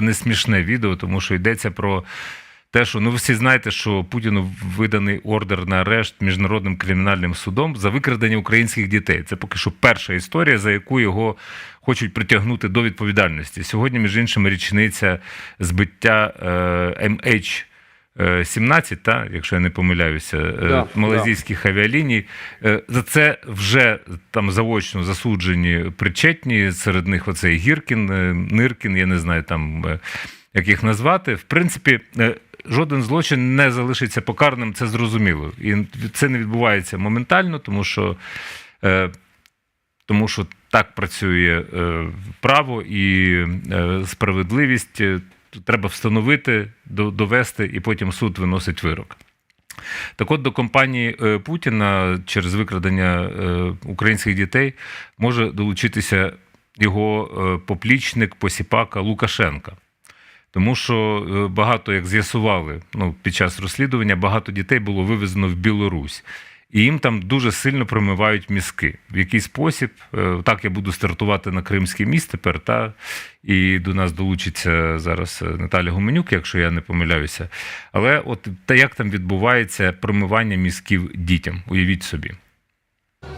не смішне відео, тому що йдеться про те, що ну ви всі знаєте, що Путіну виданий ордер на арешт міжнародним кримінальним судом за викрадення українських дітей. Це поки що перша історія, за яку його хочуть притягнути до відповідальності. Сьогодні, між іншим, річниця збиття е, MH. 17, та, якщо я не помиляюся, е, Да, малазійських авіаліній. Е, За це вже там заочно засуджені причетні. Серед них оцей Гіркін, е, Ниркін, я не знаю там е, як їх назвати. В принципі, е, жоден злочин не залишиться покарним, це зрозуміло. І це не відбувається моментально, тому що. е, Тому що так працює е, право і е, справедливість. Треба встановити, довести, і потім суд виносить вирок. Так от до компанії е, Путіна через викрадення е, українських дітей може долучитися його е, поплічник посіпака Лукашенка. Тому що багато, як з'ясували ну, під час розслідування, багато дітей було вивезено в Білорусь І їм там дуже сильно промивають мізки. В який спосіб, Е, так я буду стартувати на Кримський міст тепер, та і до нас долучиться зараз е, Наталя Гуменюк, якщо я не помиляюся. Але от та як там відбувається промивання мізків дітям, уявіть собі.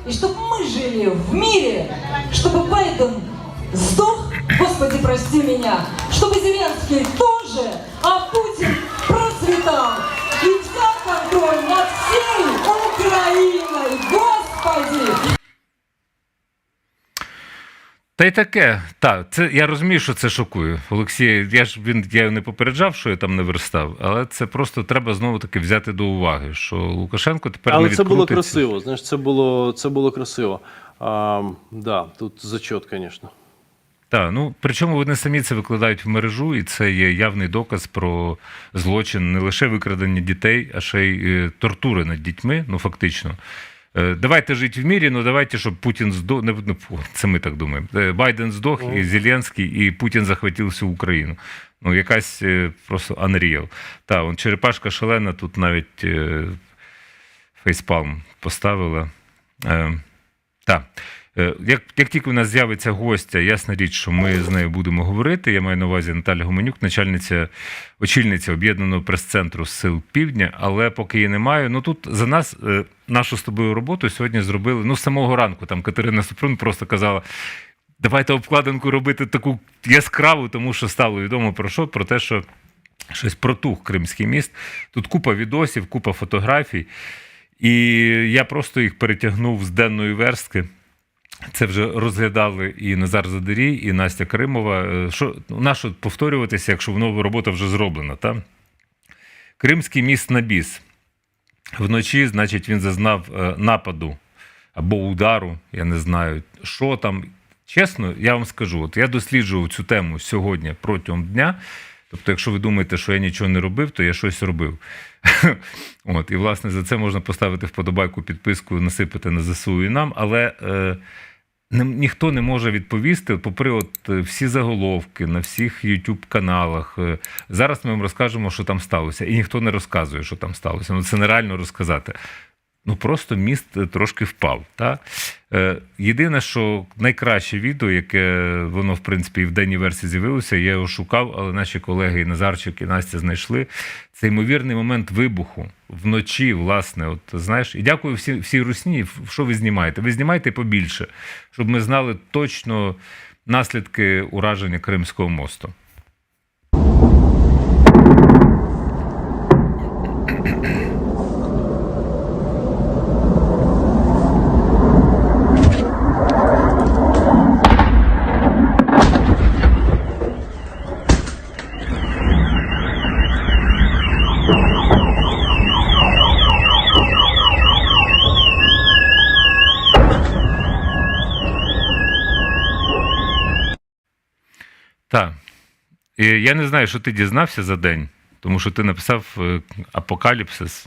И чтобы мы жили в мире, чтобы Байден сдох, Господи, прости меня, чтобы Зеленский тоже, а Путин процветал и взял контроль над всей Та й таке, так, це я розумію, що це шокує. Олексій, я ж він я не попереджав, що я там не верстав, але це просто треба знову таки взяти до уваги, що Лукашенко тепер Але не це було красиво. Знаєш, це було, це було красиво. А, да, тут зачет, звісно. Так, ну причому вони самі це викладають в мережу, і це є явний доказ про злочин не лише викрадення дітей, а ще й е, тортури над дітьми. Ну фактично. Е, Давайте жити в мірі, ну давайте, щоб Путін здох. Не, не, це ми так думаємо. Е, Байден здох, і Зеленський, і Путін захватив всю Україну. Ну, якась е, просто unreal. Та, он черепашка шалена, тут навіть фейспалм поставила. Так. Е, Як, як тільки у нас з'явиться гостя, ясна річ, що ми з нею будемо говорити. Я маю на увазі Наталя Гуменюк, начальниця, очільниця об'єднаного прес-центру Сил Півдня. Але поки її немає, ну тут за нас е, нашу з тобою роботу сьогодні зробили. Ну, з самого ранку там Катерина Супрун просто казала. Давайте обкладинку робити таку яскраву, тому що стало відомо про що? Про те, що щось протух Кримський міст. Тут купа відосів, купа фотографій. І я просто їх перетягнув з денної верстки. Це вже розглядали і Назар Задерій, і Настя Кримова. Е, Що нащо повторюватися, якщо воно робота вже зроблена? Та? Кримський міст на біс. Вночі, значить, він зазнав е, нападу або удару, я не знаю, що там. Чесно, я вам скажу, от я досліджував цю тему сьогодні протягом дня. Тобто, якщо ви думаєте, що я нічого не робив, то я щось робив. От, і, власне, за це можна поставити вподобайку, підписку, насипати на ЗСУ і нам. Але е, ніхто не може відповісти, попри от всі заголовки на всіх youtube каналах. Е, Зараз ми вам розкажемо, що там сталося. І ніхто не розказує, що там сталося. Ну це нереально розказати. Ну просто міст е, трошки впав. Та? Е, єдине, що найкраще відео, яке воно, в принципі, і в денній версії з'явилося, я його шукав, але наші колеги і Назарчик і Настя знайшли. Це ймовірний момент вибуху вночі, власне. От знаєш, і дякую всі, всій русні. Що ви знімаєте? Ви знімаєте побільше, щоб ми знали точно наслідки ураження Кримського мосту. Так. І я не знаю, що ти дізнався за день, тому що ти написав е, апокаліпсис.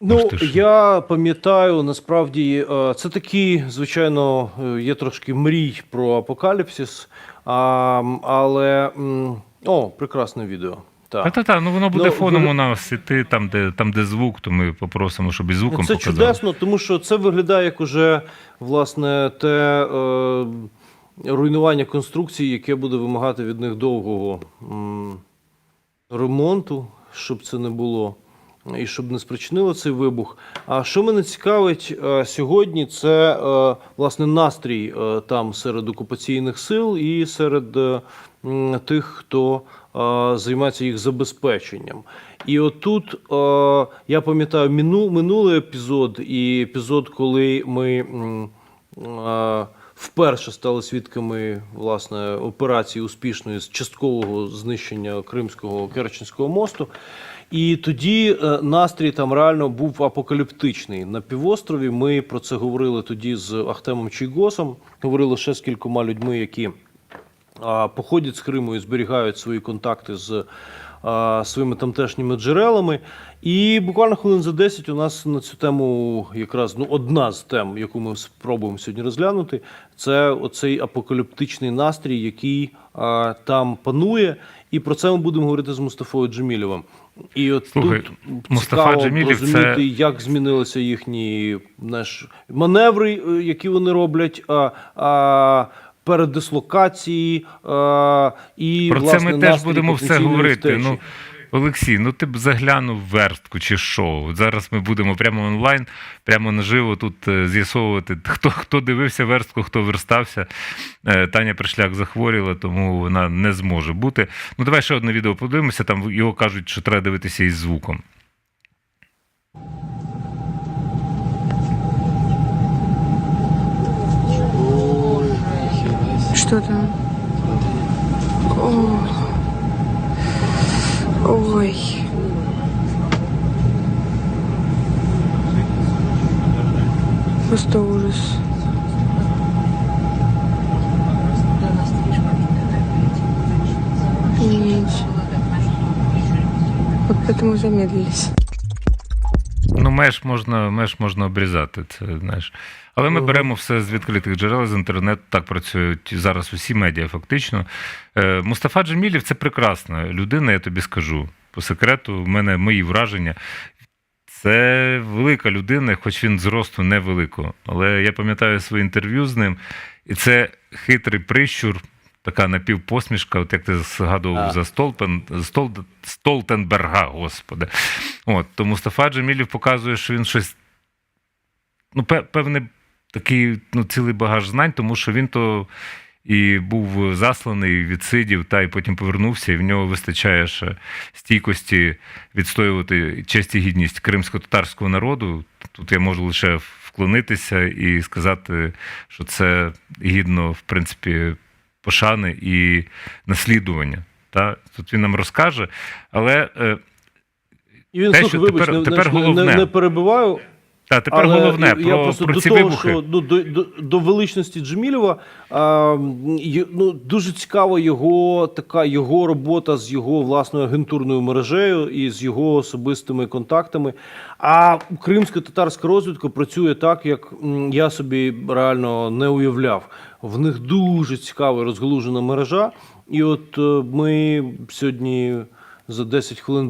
Ну, я пам'ятаю, насправді, е, це такі, звичайно, е, є трошки мрій про апокаліпсис, а, але. О, прекрасне відео. Та Так. та та ну воно буде Ну, фоном ви- у нас іти там, де там, де звук, то ми попросимо, щоб і звуком Це показали. чудесно, тому що це виглядає як уже власне те, е, руйнування конструкції, яке буде вимагати від них довгого ремонту, щоб це не було. І щоб не спричинило цей вибух. А що мене цікавить е, сьогодні, це е, власне настрій е, там серед окупаційних сил і серед тих, хто займається їх забезпеченням. І отут я пам'ятаю мину, минулий епізод і епізод, коли ми. Вперше стали свідками власне операції успішної з часткового знищення Кримського Керченського мосту. І тоді е, настрій там реально був апокаліптичний на півострові. Ми про це говорили тоді з Ахтемом Чийгосом, говорили ще з кількома людьми, які походять з Криму і зберігають свої контакти з своїми тамтешніми джерелами. І буквально хвилин за 10 у нас на цю тему якраз ну, одна з тем, яку ми спробуємо сьогодні розглянути, це оцей апокаліптичний настрій, який а, там панує. І про це ми будемо говорити з Мустафою Джемілєвим. І от Слухай, тут Мустафа цікаво Джемілєв це- розуміти, як змінилися їхні знаєш, маневри, е, які вони роблять, а, а, передислокації а, і Про власне, це ми теж будемо все говорити. втечі. Ну, Олексій, ну ти б заглянув в верстку чи що? От зараз ми будемо прямо онлайн, прямо наживо тут е, з'ясовувати, хто, хто дивився верстку, хто верстався. Е, Таня Пришляк захворіла, тому вона не зможе бути. Ну, давай ще одне відео подивимося. Там його кажуть, що треба дивитися із звуком. Что там? Ой. Просто ужас. Нет. Вот поэтому замедлились. Меж можна, меж можна обрізати, це знаєш. Але ми беремо все з відкритих джерел, з інтернету. Так працюють зараз усі медіа, фактично. Е, Мустафа Джемілів це прекрасна людина, я тобі скажу. По секрету, в мене мої враження. Це велика людина, хоч він зросту невеликого. Але я пам'ятаю своє інтерв'ю з ним, і це хитрий прищур, така напівпосмішка, от як ти згадував А. за Столпен, Стол, Столтенберга, господи. От, то Мустафа Джемілів показує, що він щось, ну, пе- певне, такий ну, цілий багаж знань, тому що він то і був засланий, відсидів, та і потім повернувся, і в нього вистачає ще стійкості відстоювати честь і гідність кримсько-татарського народу. Тут я можу лише вклонитися і сказати, що це гідно, в принципі, пошани і наслідування. Та? Тут він нам розкаже, але е, І він те, слухай, вибач, тепер- не, тепер головне. не, не перебиваю. та, тепер але головне я про, просто про до ці того, вибухи. що ну, до, до, до величності Джемілєва а, ну, дуже цікава його така його робота з його власною агентурною мережею і з його особистими контактами. А кримсько-татарська розвідка працює так, як я собі реально не уявляв. В них дуже цікава і розгалужена мережа. І от е, ми сьогодні за 10 хвилин